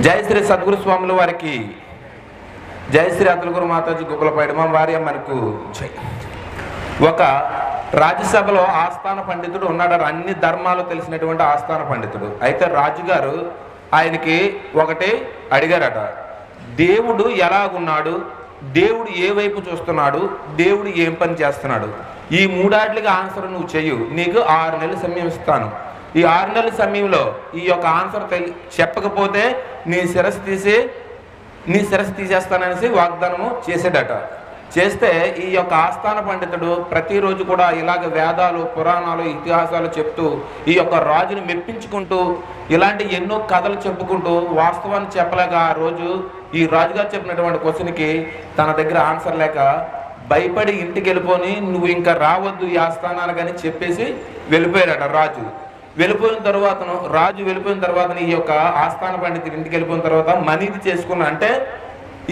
జయశ్రీ సద్గురు స్వాముల వారికి. జయశ్రీ అతులగురు మాతాజీ గుబ్బలపైడ మా వారి మనకు ఒక రాజ్యసభలో ఆస్థాన పండితుడు ఉన్నాడు. అన్ని ధర్మాలు తెలిసినటువంటి ఆస్థాన పండితుడు. అయితే రాజుగారు ఆయనకి ఒకటి అడిగారట. దేవుడు ఎలాగున్నాడు? దేవుడు ఏ వైపు చూస్తున్నాడు? దేవుడు ఏం పని చేస్తున్నాడు? ఈ మూడాట్లకి ఆన్సర్ నువ్వు చెయ్యు. నీకు ఆరు నెలలు సమయం ఇస్తాను. ఈ ఆరు నెలల సమయంలో ఈ యొక్క ఆన్సర్ తెలి చెప్పకపోతే నీ శిరస్సు తీసి నీ శిరస్సు తీసేస్తాననేసి వాగ్దానము చేసాడట చేస్తే ఈ యొక్క ఆస్థాన పండితుడు ప్రతిరోజు కూడా ఇలాగ వేదాలు పురాణాలు ఇతిహాసాలు చెప్తూ ఈ యొక్క రాజుని మెప్పించుకుంటూ ఇలాంటి ఎన్నో కథలు చెప్పుకుంటూ వాస్తవాన్ని చెప్పలేక ఆ రోజు ఈ రాజుగారు చెప్పినటువంటి క్వశ్చన్కి తన దగ్గర ఆన్సర్ లేక భయపడి ఇంటికి వెళ్ళిపోని నువ్వు ఇంకా రావద్దు ఈ ఆస్థానాలు కానీ చెప్పేసి వెళ్ళిపోయాడట రాజు. వెళ్ళిపోయిన తర్వాత రాజు వెళ్ళిపోయిన తర్వాత ఈ యొక్క ఆస్థాన పండితుడి ఇంటికి వెళ్ళిపోయిన తర్వాత మనీది చేసుకున్నా. అంటే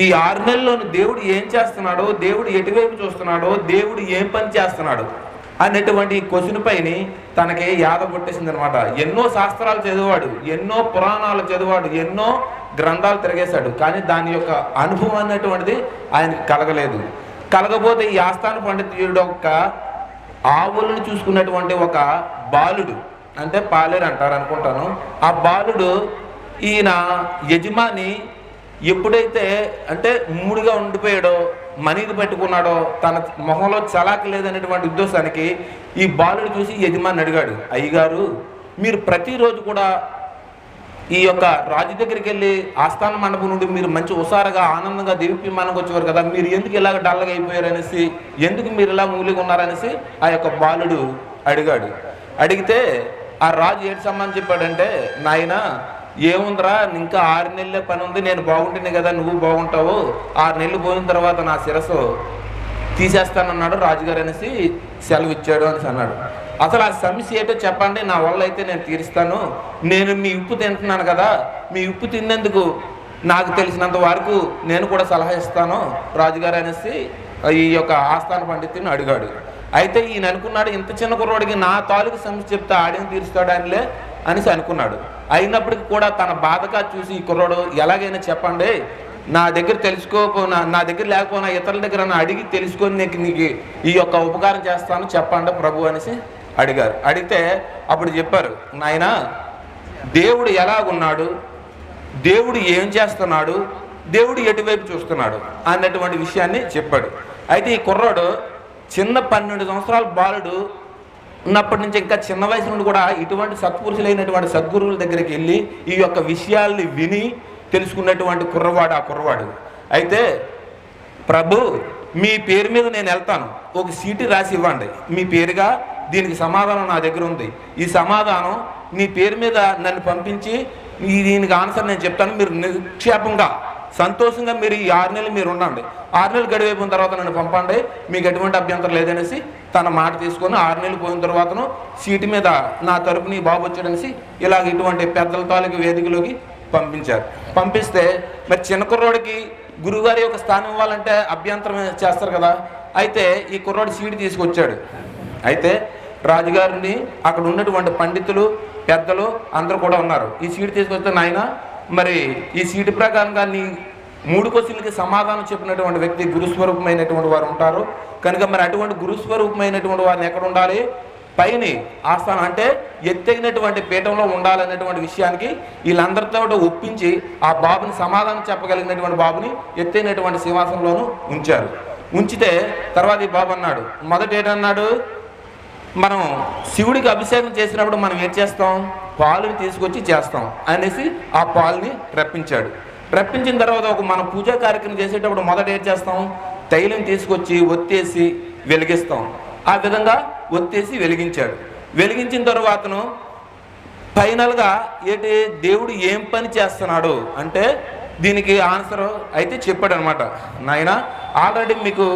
ఈ ఆరు నెలల్లోని దేవుడు ఏం చేస్తున్నాడో దేవుడు ఎటువైపు చూస్తున్నాడో దేవుడు ఏం పని చేస్తున్నాడు అనేటువంటి క్వశ్చన్ పైన తనకి యాద పుట్టేసింది అనమాట ఎన్నో శాస్త్రాలు చదివాడు ఎన్నో పురాణాలు చదివాడు ఎన్నో గ్రంథాలు తిరిగేశాడు. కానీ దాని యొక్క అనుభవం అనేటువంటిది ఆయనకి కలగలేదు. కలగపోతే ఈ ఆస్థాన పండితుడు యొక్క ఆవులను చూసుకున్నటువంటి ఒక బాలుడు అంటే పాలేరు అంటారు అనుకుంటాను. ఆ బాలుడు ఈయన యజమాని ఎప్పుడైతే అంటే మూడుగా ఉండిపోయాడో మనీది పెట్టుకున్నాడో తన మొహంలో చలాకి లేదనేటువంటి ఉద్దేశానికి ఈ బాలుడు చూసి యజమాని అడిగాడు అయ్యగారు మీరు ప్రతిరోజు కూడా ఈ యొక్క రాజు దగ్గరికి వెళ్ళి ఆస్థాన మండపం నుండి మీరు మంచి ఉసారగా ఆనందంగా దివ్యమానంగా వచ్చేవారు కదా మీరు ఎందుకు ఇలాగ డల్గా అయిపోయారు అనేసి ఎందుకు మీరు ఇలా మూలిగా ఉన్నారనేసి ఆ యొక్క బాలుడు అడిగాడు. అడిగితే ఆ రాజు ఏంటి సమ్మని చెప్పాడంటే నాయన ఏముందిరా? ఇంకా ఆరు నెలలే పని ఉంది నేను బాగుంటుంది కదా నువ్వు బాగుంటావు. ఆరు నెలలు పోయిన తర్వాత నా శిరస్సు తీసేస్తానన్నాడు రాజుగారు అనేసి సెలవు ఇచ్చాడు అనేసి అన్నాడు. అసలు ఆ సమస్య ఏంటో చెప్పండి. నా వల్ల అయితే నేను తీరుస్తాను. నేను మీ ఉప్పు తింటున్నాను కదా. మీ ఉప్పు తిన్నందుకు నాకు తెలిసినంత వరకు నేను కూడా సలహా ఇస్తాను. రాజుగారు అనేసి ఈ యొక్క ఆస్థాన పండితుని అడిగాడు. అయితే ఈయన అనుకున్నాడు ఇంత చిన్న కుర్రోడికి నా తాలూకు సమస్య చెప్తే ఆడిని తీరుస్తాడానిలే అనేసి అనుకున్నాడు. అయినప్పటికీ కూడా తన బాధగా చూసి ఈ కుర్రోడు ఎలాగైనా చెప్పండి నా దగ్గర తెలుసుకోకపోయినా నా దగ్గర లేకపోయినా ఇతరుల దగ్గర అడిగి తెలుసుకొని నీకు నీకు ఈ యొక్క ఉపకారం చేస్తాను చెప్పండి ప్రభు అనేసి అడిగారు. అడిగితే అప్పుడు చెప్పారు నాయన దేవుడు ఎలా ఉన్నాడు దేవుడు ఏం చేస్తున్నాడు? దేవుడు ఎటువైపు చూస్తున్నాడు? అన్నటువంటి విషయాన్ని చెప్పాడు. అయితే ఈ కుర్రాడు చిన్న పన్నెండు సంవత్సరాల బాలుడు ఉన్నప్పటి నుంచి ఇంకా చిన్న వయసు నుండి కూడా ఇటువంటి సత్పురుషులైనటువంటి సద్గురువుల దగ్గరికి వెళ్ళి ఈ యొక్క విషయాల్ని విని తెలుసుకున్నటువంటి కుర్రవాడు ఆ కుర్రవాడు. అయితే ప్రభు మీ పేరు మీద నేను వెళ్తాను. ఒక సీటు రాసి ఇవ్వండి. మీ పేరుగా దీనికి సమాధానం నా దగ్గర ఉంది. ఈ సమాధానం మీ పేరు మీద నన్ను పంపించి ఈ దీనికి ఆన్సర్ నేను చెప్తాను. మీరు నిక్షేపంగా సంతోషంగా మీరు ఈ ఆరు నెలలు మీరు ఉండండి. ఆరు నెలలు గడివైపోయిన తర్వాత నన్ను పంపండి. మీకు ఎటువంటి అభ్యంతరం లేదనేసి తన మాట తీసుకొని ఆరు నెలలు పోయిన తర్వాతను సీటు మీద నా తరపుని బాబు వచ్చాడనేసి ఇలాగ ఇటువంటి పెద్దల తాలూకు వేదికలోకి పంపించారు. పంపిస్తే మరి చిన్న కుర్రోడికి గురువుగారి యొక్క స్థానం ఇవ్వాలంటే అభ్యంతరం చేస్తారు కదా. అయితే ఈ కుర్రోడు సీటు తీసుకొచ్చాడు. అయితే రాజుగారిని అక్కడ ఉన్నటువంటి పండితులు పెద్దలు అందరూ కూడా ఉన్నారు. ఈ సీటు తీసుకొస్తే నాయన మరి ఈ సీటు ప్రకారంగా నీ మూడు క్వశ్చన్లకి సమాధానం చెప్పినటువంటి వ్యక్తి గురుస్వరూపమైనటువంటి వారు ఉంటారు. కనుక మరి అటువంటి గురుస్వరూపమైనటువంటి వారిని ఎక్కడ ఉండాలి? పైన ఆస్థానం అంటే ఎత్తగినటువంటి పీఠంలో ఉండాలనేటువంటి విషయానికి వీళ్ళందరితో ఒప్పించి ఆ బాబుని సమాధానం చెప్పగలిగినటువంటి బాబుని ఎత్తైనటువంటి సింహాసనంలోనూ ఉంచారు. ఉంచితే తర్వాత ఈ బాబు అన్నాడు మొదట ఏటన్నాడు? మనం శివుడికి అభిషేకం చేసినప్పుడు మనం ఏం చేస్తాం? పాలుని తీసుకొచ్చి చేస్తాం అనేసి ఆ పాలుని రప్పించాడు. రప్పించిన తర్వాత ఒక మనం పూజా కార్యక్రమం చేసేటప్పుడు మొదట ఏం చేస్తాం? తైలం తీసుకొచ్చి ఒత్తేసి వెలిగిస్తాం. ఆ విధంగా ఒత్తేసి వెలిగించాడు. వెలిగించిన తర్వాతను ఫైనల్గా ఏంటి దేవుడు ఏం పని చేస్తున్నాడు అంటే దీనికి ఆన్సర్ అయితే చెప్పాడు అనమాట నాయన ఆల్రెడీ మీకు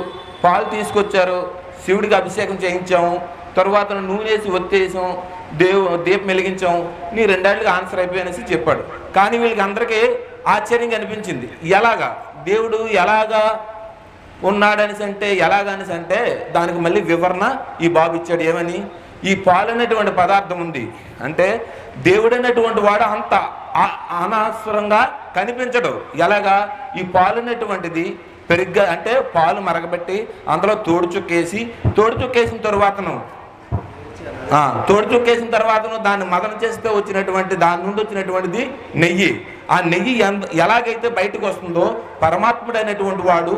పాలు తీసుకొచ్చారు శివుడికి అభిషేకం చేయించాము తర్వాత నూనెసి ఒత్తేసాం దేవు దీపం వెలిగించాం నీ రెండేళ్ళకి ఆన్సర్ అయిపోయానేసి చెప్పాడు. కానీ వీళ్ళకి అందరికీ ఆశ్చర్యంగా అనిపించింది. ఎలాగా? దేవుడు ఎలాగా ఉన్నాడనేసి అంటే ఎలాగనేసి అంటే దానికి మళ్ళీ వివరణ ఈ బాబు ఇచ్చాడు. ఏమని? ఈ పాలు అనేటువంటి పదార్థం ఉంది. అంటే దేవుడు అనేటువంటి వాడు అంత అనవసరంగా కనిపించడు. ఎలాగా? ఈ పాలు అనేటువంటిది పెరిగ్గా అంటే పాలు మరగబెట్టి అందులో తోడు తోడుచుక్కేసిన తోడు తరువాతను తోడు చుక్కేసిన తర్వాత దాన్ని మదన చేస్తే వచ్చినటువంటి దాని నుండి వచ్చినటువంటిది నెయ్యి. ఆ నెయ్యి ఎంత ఎలాగైతే బయటకు వస్తుందో పరమాత్ముడైనటువంటి వాడు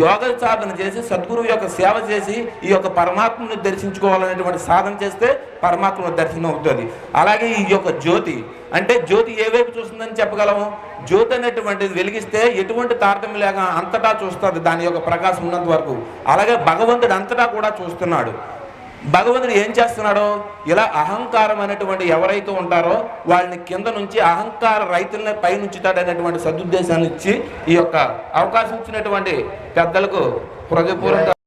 యోగ సాధన చేసి సద్గురువు యొక్క సేవ చేసి ఈ యొక్క పరమాత్మను దర్శించుకోవాలనేటువంటి సాధన చేస్తే పరమాత్మ దర్శనం అవుతుంది. అలాగే ఈ యొక్క జ్యోతి అంటే జ్యోతి ఏ వైపు చూస్తుందని చెప్పగలము? జ్యోతి అనేటువంటిది వెలిగిస్తే ఎటువంటి తారతమ్యం లేక అంతటా చూస్తుంది దాని యొక్క ప్రకాశం ఉన్నంత వరకు. అలాగే భగవంతుడు అంతటా కూడా చూస్తున్నాడు. భగవంతుడు ఏం చేస్తున్నాడో? ఇలా అహంకారం అనేటువంటి ఎవరైతే ఉంటారో వాళ్ళని కింద నుంచి అహంకార రైతుల్ని పైనుంచుతాడనేటువంటి సదుద్దేశాన్ని ఇచ్చి ఈ యొక్క అవకాశం ఇచ్చినటువంటి పెద్దలకు హృదయపూర్వక